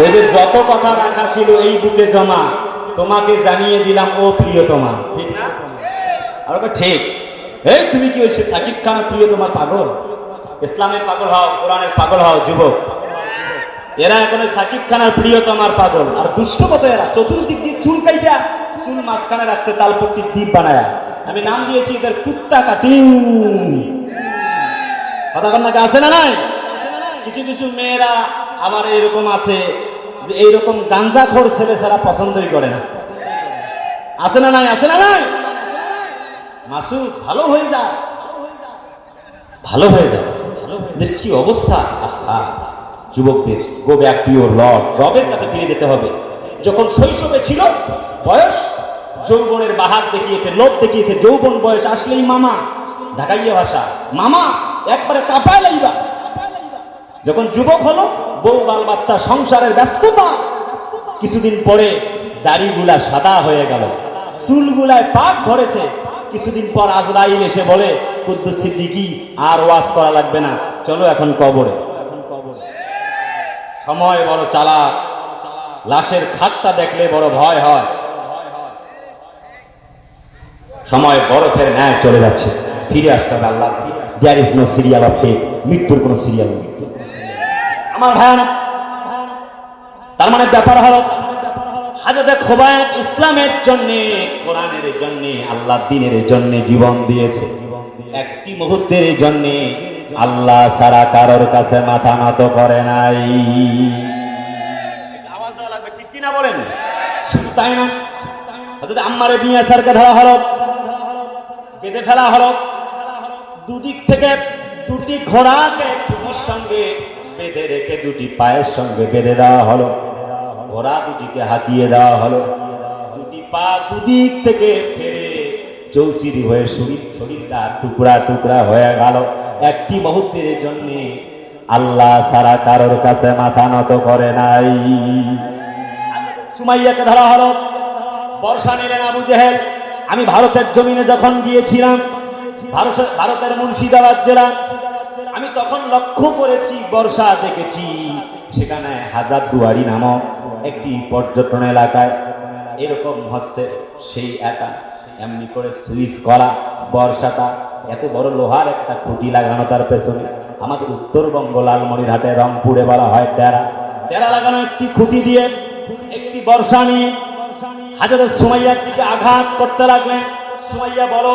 ওই যে যত কথা রাখা ছিল এই বুকে জমা, তোমাকে জানিয়ে দিলাম, ও প্রিয়তমা। ঠিক না? আর ঠিক। এই, তুমি কি সে সাকিব খান প্রিয় তোমার পাগল? ইসলামের পাগল হও, কোরআনের পাগল হও, যুবক। এরা এখন সাকিব খানের প্রিয়তমার পাগল। আর দুষ্ট কত এরা? চতুর্দিক দিয়ে চুল কাইটা, চুল মাঝখানে রাখছে তালপট্টির দ্বীপ বানায়া। আমি নাম দিয়েছি এদের কুত্তা কাটিং। কথা কন্যাকে আছে না নাই? কিছু কিছু মেয়েরা আবার এরকম আছে যে এইরকম গাঞ্জাখোর ছেলে ছাড়া পছন্দই করে না। আছে না নাই? আছে না নাই? মাসুদ, ভালো হয়ে যা। ভালো হয়ে যা। এদের কি অবস্থা? যুবকদের go back to your lord রবের কাছে ফিরে যেতে হবে। যখন শৈশবে ছিল, বয়স যৌবনের বাহাত দেখিয়েছে, লোভ দেখিয়েছে। যৌবন বয়স আসলেই মামা। ঢাকাইয়া ভাষা, মামা, একবারে কাঁপায় লাইবা। যখন যুবক হলো, বউ বাল বাচ্চা সংসারের ব্যস্ততা, কিছুদিন পরে দাড়িগুলা সাদা হয়ে গেল। চুলগুলায় পাক ধরেছে। কিছুদিন পর আজরাইল এসে বলে, কুদ্দুস সিদ্দিকি, আর ওয়াজ করা লাগবে না। চলো এখন কবরে। সময় বড় চালাক। লাশের খাটটা দেখলে বড় ভয় হয়। সময় বরফের ন্যায় চলে যাচ্ছে। ফিরে আসতে হবে আল্লাহ there is no serial of death মৃত্যুর কোনো সিরিয়াল নেই। আমার ভয়ানক তার মানে ব্যাপার হলো হাজরতে খোবায়ত ইসলামের জন্য কোরআনের জন্য আল্লাহ দিনের জন্য জীবন দিয়েছে। একটি মুহূর্তের জন্য আল্লাহ সারা কারোর কাছে মাথা নত করে নাই। আওয়াজ দেওয়া লাগবে ঠিক কিনা বলেন? শুধু তাই না হজরত আম্মারে বিয়া স্যারকে ধরা হলো বেঁধে ফেলা হলো। দুদিক থেকে দুটি ঘোড়াকে সঙ্গে বেঁধে রেখে দুটি পায়ের সঙ্গে বেঁধে দেওয়া হলো। ঘোড়া দুটিকে হাঁকিয়ে দেওয়া হলো। দুটি পা দুদিক থেকে ফেরে চৌচিরি হয়ে শরীর শরীরটা টুকরা টুকরা হয়ে গেল। একটি মুহূর্তের জন্য আল্লাহ সারা কারোর কাছে মাথা নত করে নাই। সুমাইয়াকে ধরা হলো। বর্ষা নিলেন আবু জেহেল। আমি ভারতের জমিনে যখন গিয়েছিলাম, ভারত- ভারতের মুর্শিদাবাদ জেলা তখন লক্ষ্য করেছি, বর্ষা দেখেছি। সেখানে হাজার দুয়ারি নামক একটি পর্যটন এলাকায় এরকম হচ্ছে, সেই একা। এমনি করে সুইচ করা, বর্ষাটা, এত বড় লোহার একটা খুঁটি লাগানো তার পেছনে। আমাদের উত্তরবঙ্গ লালমনিরহাটে রংপুরে বলা হয় টেরা। টেরা লাগানো একটি খুঁটি দিয়ে একটি বর্ষা নিয়ে হাজারের সুমাইয়ার দিকে আঘাত করতে লাগলেন। সুমাইয়া বলো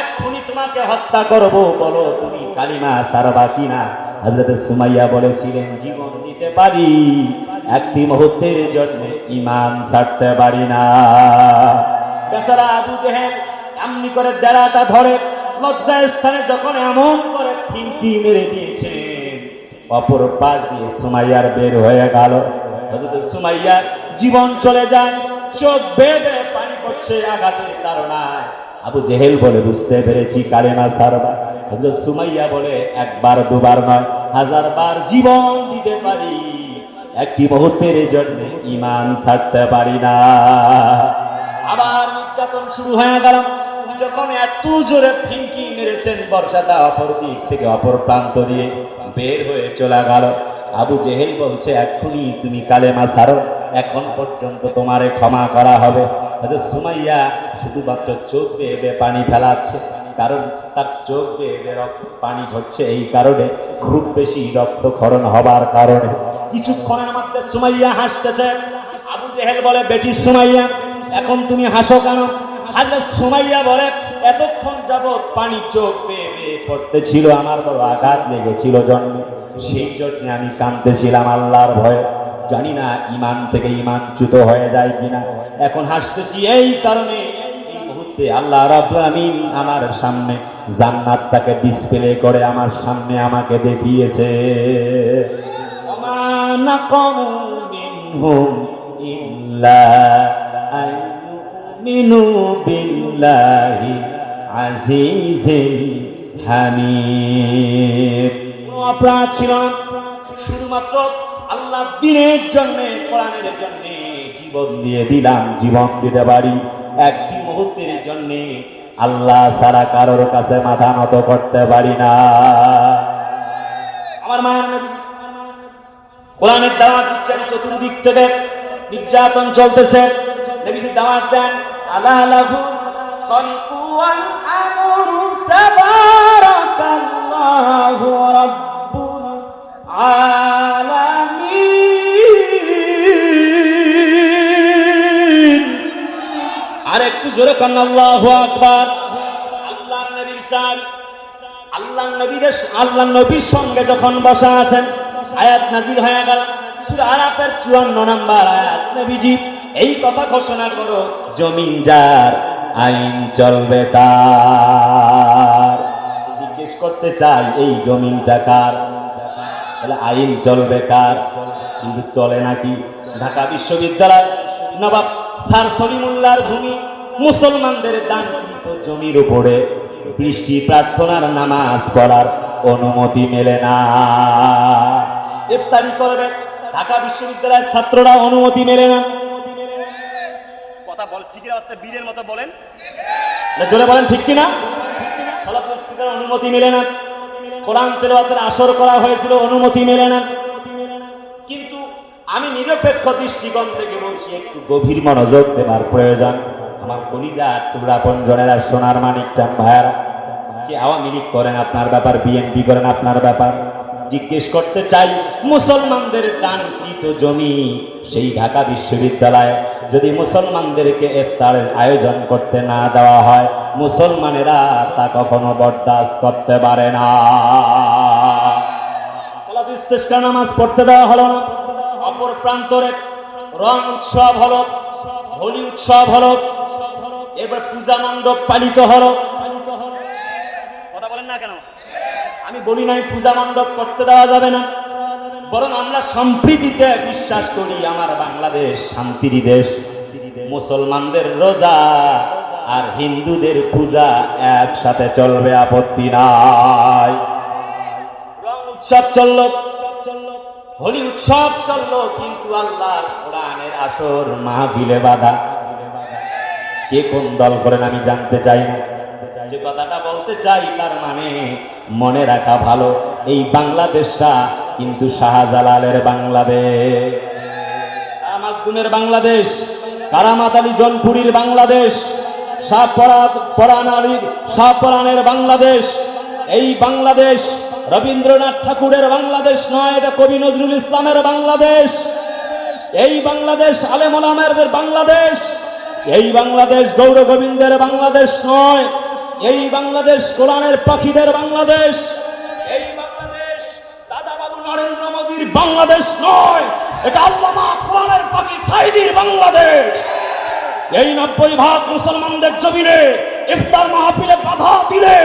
এক্ষুনি তোমাকে হত্যা করব, বলো তুমি কালিমা সারবা কিনা? হাজরতের সুমাইয়া বলেছিলেন, জীবন দিতে পারি, একটি মুহূর্তের জন্য ইমান ছাড়তে পারি না। বেচারা আবু জেহেল এমনি করে ডেরাটা ধরে লজ্জায় স্থানে যখন এমন করে ফিনকি মেরে দিয়েছেন অপর পাশ দিয়ে সুমাইয়ার বের হয়ে গেল। হযরত সুমাইয়ার জীবন চলে যায়, চোখ বেবে পানি পড়ছে আঘাতের কারণায় আবু জেহেল বলে, বুঝতে পেরেছি, কালেমা সারবা। হযরত সুমাইয়া বলে, একবার, দুবার নয়, হাজার বার জীবন দিতে পারি। একটি মুহূর্তের জন্য ইমান ছাড়তে পারি না। আবার নির্যাতন শুরু হয়ে গেল। যখন এত জোরে ফিনকি মেরেছেন, বর্ষাটা অপর দিক থেকে অপর প্রান্ত দিয়ে বের হয়ে চলে গেল। আবু জেহেল বলছে, এক্ষুনি তুমি কালেমা ছাড়ো এখন পর্যন্ত তোমারে ক্ষমা করা হবে। আচ্ছা সুমাইয়া শুধুমাত্র চোখ বেয়ে বেয়ে পানি ফেলাচ্ছে, কারণ তার চোখ বেয়ে বেয়ে রক্ত পানি ঝরছে। এই কারণে খুব বেশি রক্তক্ষরণ হবার কারণে কিছুক্ষণের মধ্যে সুমাইয়া হাসতেছে। আবু জেহেল বলে, বেটি সুমাইয়া, এখন তুমি হাসো কেন? হাজরত সুমাইয়া বলে, এতক্ষণ যাবৎ পানি চোখ বেয়ে বেয়ে পড়তেছিল, আমার বড় আঘাত লেগেছিল জন্মে। সেই জন্য আমি কাঁদতেছিলাম আল্লাহর ভয়ে। জানি না ইমান থেকে ইমানচ্যুত হয়ে যায় কিনা। এখন হাসতেছি এই কারণে। এই মুহূর্তে আল্লাহ রাব্বুল আমিন আমার সামনে জান্নাতটাকে ডিসপ্লে করে আমার সামনে আমাকে দেখিয়েছে। ইউমিনু বিল্লাহি আজিজিল হামিদ। অপরাধ ছিল না? শুধুমাত্র আল্লাহ দিনের জন্য, কোরআনের জন্য জীবন দিয়ে দিলাম, জীবন দিতে পারি। একটি মুহূর্তের জন্য আল্লাহ সারা কারোর কাছে মাথা নত করতে পারি না। আমার মায়ের নবী কোরআনের দাওয়াত দিচ্ছেন চতুর্দিক থেকে। নির্যাতন চলতেছে। নবীজি দাওয়াত দেন, আলা লাহু খালকু ওয়াল আমরু তাবারাকাল্লাহু আলামিন আর একটু জোরে কান্না আল্লাহু আকবার। আল্লাহর নবীর সাল আল্লাহ নবীদের আল্লাহ নবীর সঙ্গে যখন বসা আছেন, আয়াত নাজির হয়ে গেল। সূরা আরাফের 54 নাম্বার আয়াত। নবীজি, এই কথা ঘোষণা করো, জমিন যার, আইন চলবে তার। জিজ্ঞেস করতে চাই, এই জমিনটা কার? তাহলে আইন চলবে কার কিন্তু চলে নাকি? ঢাকা বিশ্ববিদ্যালয়, নবাব স্যার সলিমুল্লাহর ভূমি, মুসলমানদের দানকৃত জমির উপরে বৃষ্টি প্রার্থনার নামাজ পড়ার অনুমতি মেলে না। ইফতারি করবে, ঢাকা বিশ্ববিদ্যালয়ের ছাত্ররা অনুমতি মেলে না। কথা বল ঠিক রাস্তায় বীরের মতো বলেন। জোরে বলেন, ঠিক কিনা? মসজিদের অনুমতি মেলে না। কোরআন তেলাওয়াতের আসর করা হয়েছিল, অনুমতি মেলে না। কিন্তু আমি নিরপেক্ষ দৃষ্টিকোণ থেকে বলছি, একটু গভীর মনোযোগ দেওয়ার প্রয়োজন। আমার কলিজা টুকরা পঞ্জনেরা সোনার মানিক চান ভাইয়ারা। কি আওয়ামী লীগ করেন আপনার ব্যাপার বিএনপি করেন আপনার ব্যাপার? জিজ্ঞেস করতে চাই, মুসলমানদের দানকৃত জমি সেই ঢাকা বিশ্ববিদ্যালয়ে যদি মুসলমানদেরকে ইফতারের আয়োজন করতে না দেওয়া হয়, মুসলমানেরা তা কখনো বরদাস্ত করতে পারে না। নামাজ পড়তে দেওয়া হলো না, অপর প্রান্তরে রং উৎসব হলো, হোলি উৎসব হলো, এবার পূজা মণ্ডপ পালিত হলো কথা বলেন না কেন আমি বলি নাই, পূজা মণ্ডপ করতে দেওয়া যাবে না। বরং আমরা সম্প্রীতিতে বিশ্বাস করি, আমার বাংলাদেশ শান্তির দেশ। মুসলমানদের রোজা আর হিন্দুদের পূজা একসাথে চলবে, আপত্তি নাই। উৎসব চলল, হোলি উৎসব চলল, কিন্তু আল্লাহর কোরআনের আসর মাহফিলে বাধা। কে কোন দল করেন আমি জানতে চাই না। যে কথাটা বলতে চাই তার মানে মনে রাখা ভালো, এই বাংলাদেশটা কিন্তু শাহজালালের বাংলাদেশ। মাকদুমের বাংলাদেশ, কারামাত আলী জনপুরীর বাংলাদেশ, শাহ পরাণ আলীর, শাহ পরাণের বাংলাদেশ। এই বাংলাদেশ রবীন্দ্রনাথ ঠাকুরের বাংলাদেশ নয়, এটা কবি নজরুল ইসলামের বাংলাদেশ। এই বাংলাদেশ আলেমোলামের বাংলাদেশ। এই বাংলাদেশ গৌর গোবিন্দের বাংলাদেশ নয় এই বাংলাদেশ, কোরআনের পাখিদের বাংলাদেশ। এই বাংলাদেশ দাদা বাবু নরেন্দ্র মোদীর বাংলাদেশ নয়, এটা আল্লামা কোরআনের পাখি সাইদির বাংলাদেশ। এই নব্বই ভাগ মুসলমানদের জমিনে ইফতার মাহফিলে বাধা দিলে,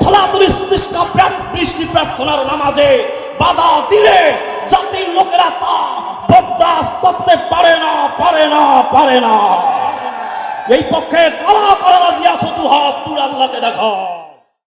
সালাতুল ইস্তিসকা বৃষ্টি প্রার্থনার নামাজে বাধা দিলে, জাতির লোকেরা তা বরদাস্ত করতে পারে না পারে না পারে না। এই পক্ষে কারা কারা রাজি সতু হাত তুলে আল্লাহকে দেখাও